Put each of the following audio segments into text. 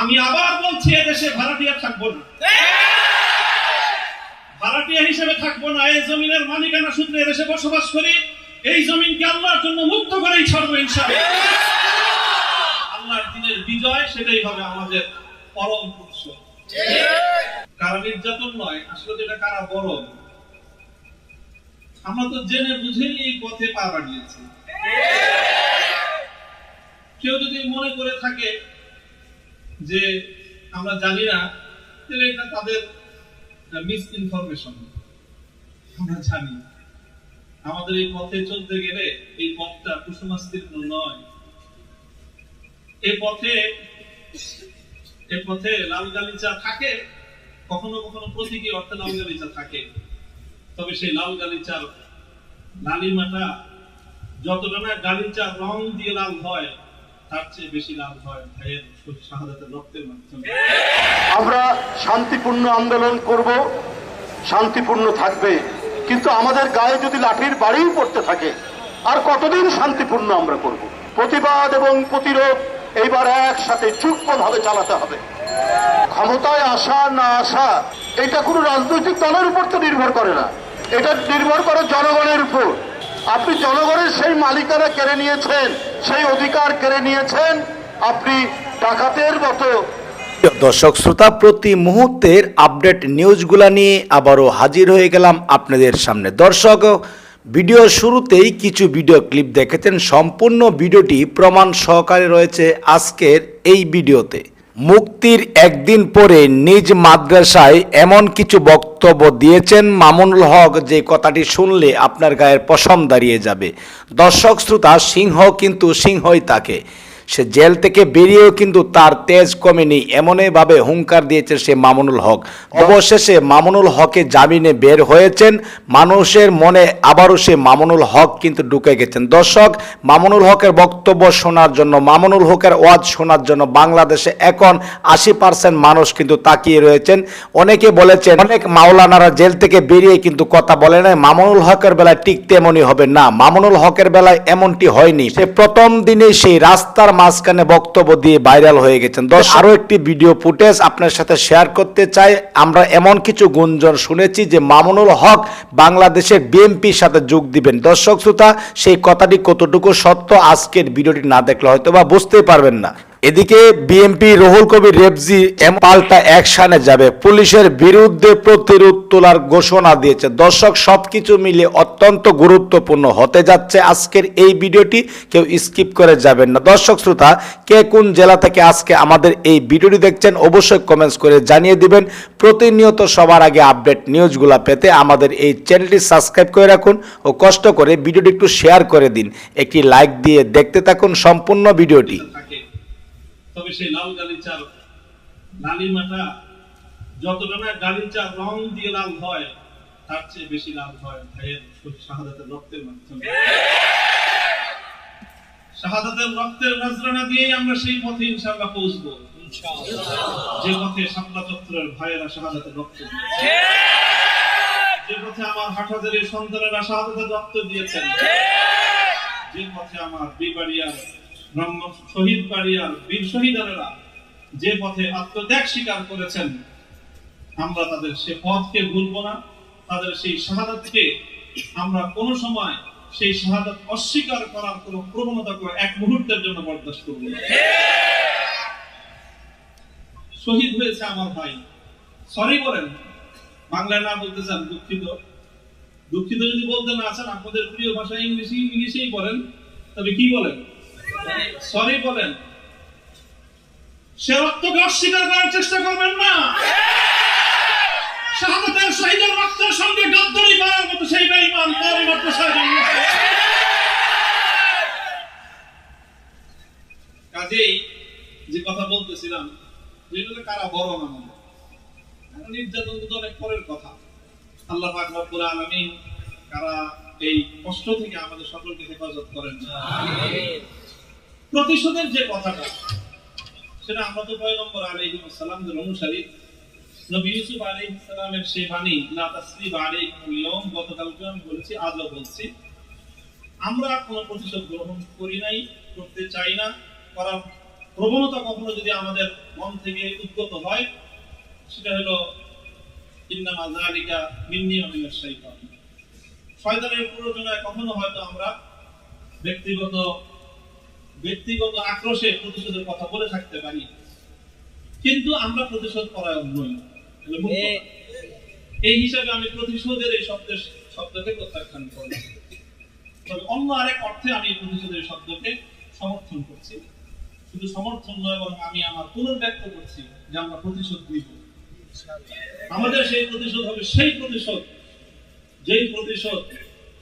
আমি আবার বলছি এদেশে ভাড়াটিয়া থাকব না। ভাড়াটিয়া হিসেবে থাকব না, এই জমিনের মালিকানা সূত্রে এদেশে বসবাস করি। এই জমিনকে আল্লাহর জন্য মুক্ত করেই ছাড়বো ইনশাআল্লাহ। আল্লাহর দিনের বিজয়, সেটাই হবে আমাদের পরম উৎসব কারা নির্যাতন নয়, আসলে যেটা কারা বরং আমরা তো জেনে এই পথে পা বাড়িয়েছি। কেউ যদি মনে করে থাকে যে আমরা জানি না এটা তাদের মিস ইনফরমেশন আমরা জানি। আমাদের এই পথে চলতে গেলে এই পথটা কুসুমাস্তীর্ণ নয়। এই পথে এই পথে লাল গালিচা থাকে, কখনো কখনো প্রতীকী অর্থে লাল গালিচা থাকে। তবে সেই লাল গালিচার লালিমাটা যতটা না গালিচা রং দিয়ে লাল হয় আমরা শান্তিপূর্ণ আন্দোলন করব, শান্তিপূর্ণ থাকবে। কিন্তু আমাদের গায়ে যদি লাঠির বাড়িই পড়তে থাকে, আর কতদিন শান্তিপূর্ণ আমরা করব? প্রতিবাদ এবং প্রতিরোধ এইবার একসাথে যুগ্মভাবে চালাতে হবে। ক্ষমতায় আসা না আসা, এটা কোনো রাজনৈতিক দলের উপর তো নির্ভর করে না। এটা নির্ভর করে জনগণের উপর। আপনি জনগণের সেই মালিকানা কেড়ে নিয়েছেন সেই অধিকার কেড়ে নিয়েছেন আপনি ডাকাতের মতো। দর্শক, শ্রোতা, প্রতি মুহূর্তের আপডেট নিউজগুলা নিয়ে আবারও হাজির হয়ে গেলাম আপনাদের সামনে। দর্শক, ভিডিও শুরুতেই কিছু ভিডিও ক্লিপ দেখেছেন। সম্পূর্ণ ভিডিওটি প্রমাণ সহকারে রয়েছে আজকের এই ভিডিওতে। মুক্তির একদিন পরে নিজ মাদ্রাসায় এমন কিছু বক্তব্য দিয়েছেন মামুনুল হক যে কথাটি শুনলে আপনার গায়ের পশম দাঁড়িয়ে যাবে। দর্শক শ্রোতা, সিংহ কিন্তু সিংহই তাকে। সে জেল থেকে বেরিয়েও কিন্তু তার তেজ কমেনি। এমনইভাবে হুঙ্কার দিয়েছে সে মামুনুল হক। অবশেষে মামুনুল হকে জামিনে বের হয়েছেন। মানুষের মনে আবারও সে মামুনুল হক কিন্তু ঢুকে গেছেন। দর্শক, মামুনুল হকের বক্তব্য শোনার জন্য, মামুনুল হকের ওয়াজ শোনার জন্য বাংলাদেশে এখন আশি পার্সেন্ট মানুষ কিন্তু তাকিয়ে রয়েছেন। অনেকে বলেছেন, অনেক মাওলানারা জেল থেকে বেরিয়ে কিন্তু কথা বলে নাই। মামুনুল হকের বেলায় ঠিক তেমনই হবে না। মামুনুল হকের বেলায় এমনটি হয়নি। সে প্রথম দিনে সেই রাস্তার মাঝখানে বক্তব্য দিয়ে ভাইরাল হয়ে গেছেন। দশ আরও একটি ভিডিও ফুটেজ আপনার সাথে শেয়ার করতে চাই। আমরা এমন কিছু গুঞ্জন শুনেছি যে মামুনুল হক বাংলাদেশের বিএনপির সাথে যোগ দিবেন। দর্শক শ্রোতা সেই কথাটি কতটুকু সত্য? আজকের ভিডিওটি না দেখলে হয়তো বা বুঝতেই পারবেন না। এদিকে বিএমপি রহুল কবির রেবজি এম পাল্টা অ্যাকশনে যাবে। পুলিশের বিরুদ্ধে প্রতিরোধ তোলার ঘোষণা দিয়েছে। দর্শক, সবকিছু মিলে অত্যন্ত গুরুত্বপূর্ণ হতে যাচ্ছে আজকের এই ভিডিওটি। কেউ স্কিপ করে যাবেন না। দর্শক, শ্রোতা, কে কোন জেলা থেকে আজকে আমাদের এই ভিডিওটি দেখছেন অবশ্যই কমেন্টস করে জানিয়ে দিবেন। প্রতিনিয়ত সবার আগে আপডেট নিউজগুলো পেতে আমাদের এই চ্যানেলটি সাবস্ক্রাইব করে রাখুন ও কষ্ট করে ভিডিওটি একটু শেয়ার করে দিন। একটি লাইক দিয়ে দেখতে থাকুন সম্পূর্ণ ভিডিওটি। তবে সেই লাল গালিচার লালিমাটা যতটা না গালিচার রং দিয়ে লাল হয় তার চেয়ে বেশি লাল হয়। ভাইয়ের শাহাদাতের রক্তের মাধ্যমে শাহাদাতের রক্তের নজরানা দিয়েই আমরা সেই পথে ইনশাআল্লাহ পৌঁছবো। যে পথে শাপলা চত্বরের ভাইয়েরা শাহাদাতের রক্ত যে পথে আমার হাটহাজারের সন্তানেরা শাহাদাতের রক্ত দিয়েছেন। যে পথে আমার বিবাড়িয়ার শহীদ যে পথে আত্মত্যাগ স্বীকার করেছেন, আমরা তাদের সে পথকে ভুলবো না, তাদের সেই শাহাদাতকে আমরা সময় সেই শাহাদাত অস্বীকার করার প্রবণতা করে এক মুহূর্তের জন্য বরদাস্ত করব শহীদ হয়েছে আমার ভাই। সরি বলেন, বাংলায় না বলতে চান, দুঃখিত। দুঃখিত যদি বলতে না চান, আপনাদের প্রিয় ভাষা ইংলিশ ইংলিশেই বলেন, তবে কি বলেন? সরি বলেন। সে রক্তকে অস্বীকার করার চেষ্টা করবেন না। শাহাদাতের শহীদের রক্তের সঙ্গে গাদ্দারি করার মতো সেই বেঈমান তার মাত্র কাজেই যে কথা বলতেছিলাম যেগুলো কারা বড় আমাদের নির্যাতন তো অনেক পরের কথা। আল্লাহ পাক রব্বুল আলামিন কারা এই কষ্ট থেকে আমাদের সকলকে হেফাজত করেন প্রতিশোধের যে কথাটা, সেটা আমরা তো পয়গম্বর আলাইহিস সালামদের অনুসারী। নবী ইউসুফ আলাইহিস সালামের সেই বাণী, লা তাসরিব আলাইকুম গতকালকে আমি বলেছি, আজও বলছি। আমরা কোনো প্রতিশোধ গ্রহণ করি নাই, করতে চাই না। করার প্রবণতা কখনো যদি আমাদের মন থেকে উদ্গত হয়, সেটা হলো, ইন্নামা মিন্নি প্ররোচনায় কখনো হয়তো আমরা ব্যক্তিগত ব্যক্তিগত আক্রোশে প্রতিশোধের কথা বলে থাকতে পারি। কিন্তু আমরা প্রতিশোধ পরায়ণ নই। এই হিসাবে আমি প্রতিশোধের এই শব্দের শব্দকে প্রত্যাখ্যান করি। তবে অন্য আরেক অর্থে আমি এই প্রতিশোধের শব্দকে সমর্থন করছি। শুধু সমর্থন নয় বরং আমি আমার পুনর্ব্যক্ত করছি যে আমরা প্রতিশোধ নিব। আমাদের সেই প্রতিশোধ হবে সেই প্রতিশোধ। যেই প্রতিশোধ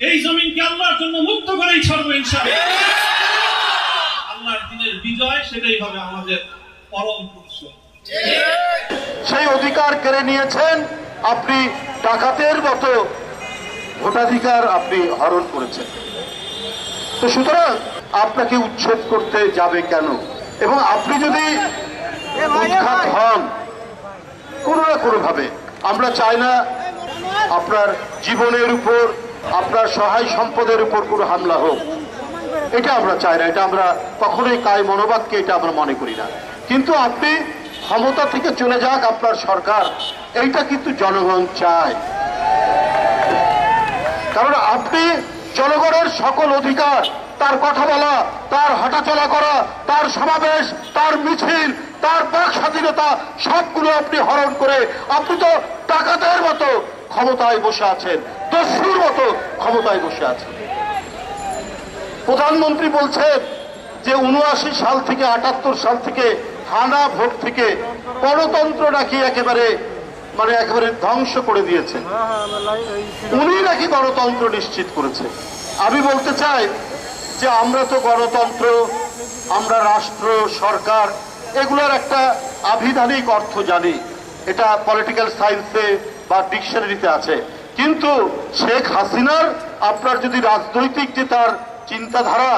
এই জমিনকে আল্লাহর জন্য মুক্ত করেই ছাড়বো ইনশাআল্লাহ। আল্লাহর দিনের বিজয় সেটাই হবে আমাদের পরম প্রতিশোধ সেই অধিকার কেড়ে নিয়েছেন আপনি ডাকাতের মতো। ভোটাধিকার আপনি হরণ করেছেন। তো সুতরাং আপনাকে উচ্ছেদ করতে যাবে কেন? এবং আপনি যদি উৎখাত হন কোনো না কোনো ভাবে আমরা চাই না আপনার জীবনের উপর আপনার সহায় সম্পদের উপর কোনো হামলা হোক, এটা আমরা চাই না, এটা আমরা কখনোই কায় মনোবাদকে এটা আমরা মনে করি না। কিন্তু আপনি ক্ষমতা থেকে চলে যাক আপনার সরকার, এইটা কিন্তু জনগণ চায়। কারণ আপনি জনগণের সকল অধিকার, তার কথা বলা, তার হাঁটাচলা করা, তার সমাবেশ, তার মিছিল, তার বাক স্বাধীনতা, সবগুলো আপনি হরণ করে, আপনি তো টাকাতের মতো ক্ষমতায় বসে আছেন, দস্যুর মতো ক্ষমতায় বসে আছেন। প্রধানমন্ত্রী বলছেন যে উনআশি সাল থেকে, আটাত্তর সাল থেকে, হানা ভোট থেকে গণতন্ত্র নাকি একেবারে মানে একেবারে ধ্বংস করে দিয়েছেন উনি নাকি গণতন্ত্র নিশ্চিত করেছে আমি বলতে চাই যে আমরা তো গণতন্ত্র, আমরা রাষ্ট্র, সরকার, এগুলোর একটা আভিধানিক অর্থ জানি। এটা পলিটিক্যাল সায়েন্সে বা ডিকশনারিতে আছে। কিন্তু শেখ হাসিনার আপনার যদি রাজনৈতিক যে তার চিন্তাধারা,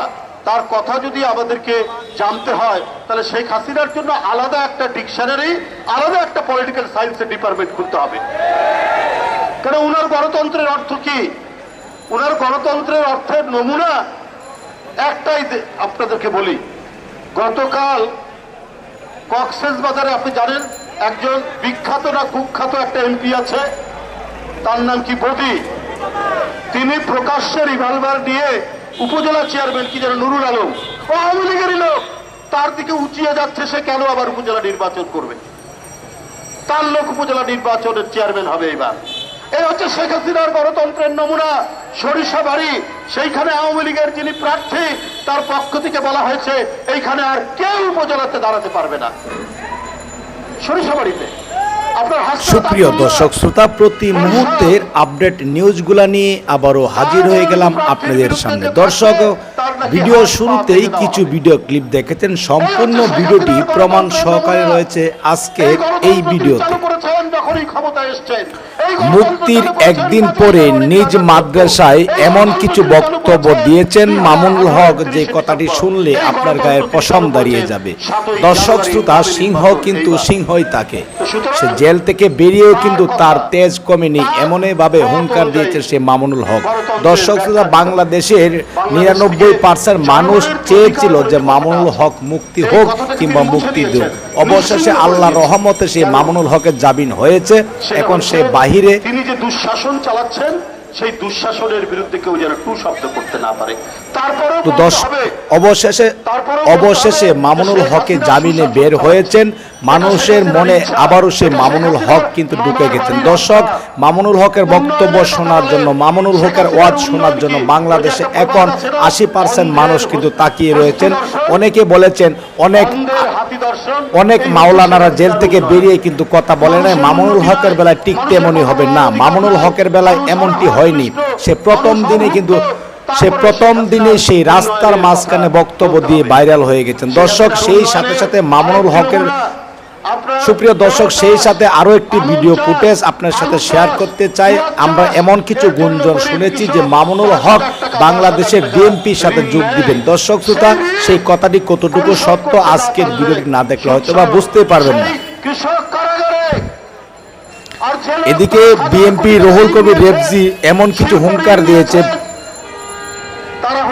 তার কথা যদি আমাদেরকে জানতে হয়, তাহলে শেখ হাসিনার জন্য আলাদা একটা ডিকশনারি আলাদা একটা পলিটিক্যাল সায়েন্সের ডিপার্টমেন্ট খুলতে হবে। কেন উনার গণতন্ত্রের অর্থ কি? উনার গণতন্ত্রের অর্থের নমুনা একটাই আপনাদেরকে বলি। গতকাল কক্সেস বাজারে আপনি জানেন একজন বিখ্যাত না কুখ্যাত একটা এমপি আছে, তার নাম কি বদি? তিনি প্রকাশ্যে রিভলভার নিয়ে উপজেলা চেয়ারম্যান কি যেন নুরুল আলম। আওয়ামী লীগেরই লোক। তার দিকে উঁচিয়ে যাচ্ছে সে কেন আবার উপজেলা নির্বাচন করবে? তার লোক উপজেলা নির্বাচনের চেয়ারম্যান হবে এবার। এই হচ্ছে শেখ হাসিনার গণতন্ত্রের নমুনা। সরিষা বাড়ি, সেইখানে আওয়ামী লীগের যিনি প্রার্থী, তার পক্ষ থেকে বলা হয়েছে, এইখানে আর কেউ উপজেলাতে দাঁড়াতে পারবে না। সুপ্রিয় দর্শক শ্রোতা প্রতি মুহূর্তের আপডেট নিউজগুলা নিয়ে আবারও হাজির হয়ে গেলাম আপনাদের সামনে। দর্শক ভিডিও শুরুতেই কিছু ভিডিও ক্লিপ দেখেছেন। সম্পূর্ণ ভিডিওটি প্রমাণ সহকারে রয়েছে আজকের এই ভিডিওতে। মুক্তির একদিন পরে নিজ মাদ্রাসায় এমন কিছু বক্তব্য দিয়েছেন মামুনুল হক যে কথাটি শুনলে আপনার গায়ের পশম দাঁড়িয়ে যাবে। দর্শক শ্রোতা সিংহ কিন্তু সিংহই তাকে। সে জেল থেকে বেরিয়েও কিন্তু তার তেজ কমেনি এমনই ভাবে হুঙ্কার দিয়েছে সে মামুনুল হক। দর্শক শ্রোতা বাংলাদেশের নিরানব্বই পার্সেন্ট মানুষ চেয়েছিল যে মামুনুল হক মুক্তি হোক কিংবা মুক্তি দিক। অবশেষে আল্লাহ রহমতে সে মামুনুল হকের জামিন হয়েছে। এখন সে বাহিরে তিনি যে দুঃশাসন চালাচ্ছেন সেই দুঃশাসনের বিরুদ্ধে কেউ যেন টু শব্দ করতে না পারে। তো দশ অবশেষে অবশেষে মামুনুল হকে জামিনে বের হয়েছেন। মানুষের মনে আবারও সে মামুনুল হক কিন্তু ঢুকে গেছেন। দর্শক মামুনুল হকের বক্তব্য শোনার জন্য মামুনুল হকের ওয়াজ শোনার জন্য বাংলাদেশে এখন আশি পার্সেন্ট মানুষ কিন্তু তাকিয়ে রয়েছেন। অনেকে বলেছেন অনেক অনেক মাওলানারা জেল থেকে বেরিয়ে কিন্তু কথা বলে নাই। মামুনুল হকের বেলায় ঠিক তেমনই হবে না। মামুনুল হকের বেলায় এমনটি হয়নি। সে প্রথম দিনে কিন্তু সে প্রথম দিনে সেই রাস্তার মাঝখানে বক্তব্য দিয়ে ভাইরাল হয়ে গেছেন। দর্শক সেই সাথে সাথে মামুনুল হকের সুপ্রিয় দর্শক সেই সাথে আরও একটি ভিডিও ফুটেজ আপনার সাথে শেয়ার করতে চাই। আমরা এমন কিছু গুঞ্জন শুনেছি যে মামুনুল হক বাংলাদেশের বিএনপির সাথে যোগ দিবেন। দর্শক শ্রোতা, সেই কথাটি কতটুকু সত্য আজকের ভিডিওটি না দেখলে হয়তো বা বুঝতে পারবেন না। এদিকে বিএনপি রহুল কবির রেবজি এমন কিছু হুঙ্কার দিয়েছে।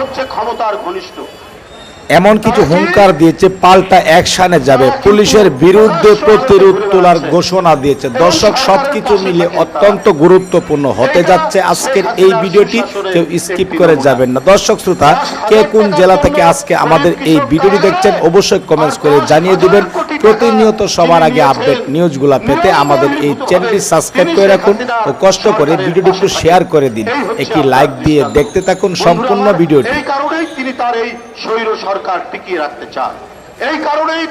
হচ্ছে ক্ষমতার ঘনিষ্ঠ। এমন কিছু হুঙ্কার দিয়েছে পাল্টা অ্যাকশনে যাবে। পুলিশের বিরুদ্ধে প্রতিরোধ তোলার ঘোষণা দিয়েছে। দর্শক সবকিছু মিলে অত্যন্ত গুরুত্বপূর্ণ হতে যাচ্ছে আজকের এই ভিডিওটি। কেউ স্কিপ করে যাবেন না। দর্শক শ্রোতা কে কোন জেলা থেকে আজকে আমাদের এই ভিডিওটি দেখছেন অবশ্যই কমেন্টস করে জানিয়ে দিবেন। প্রতিনিয়ত সবার আগে আপডেট নিউজগুলা পেতে আমাদের এই চ্যানেলটি সাবস্ক্রাইব করে রাখুন ও কষ্ট করে ভিডিওটি একটু শেয়ার করে দিন। একটি লাইক দিয়ে দেখতে থাকুন সম্পূর্ণ ভিডিওটি। এই কারণেই তিনি তার এই স্বৈর সরকার টিকিয়ে রাখতে চান। এই কারণেই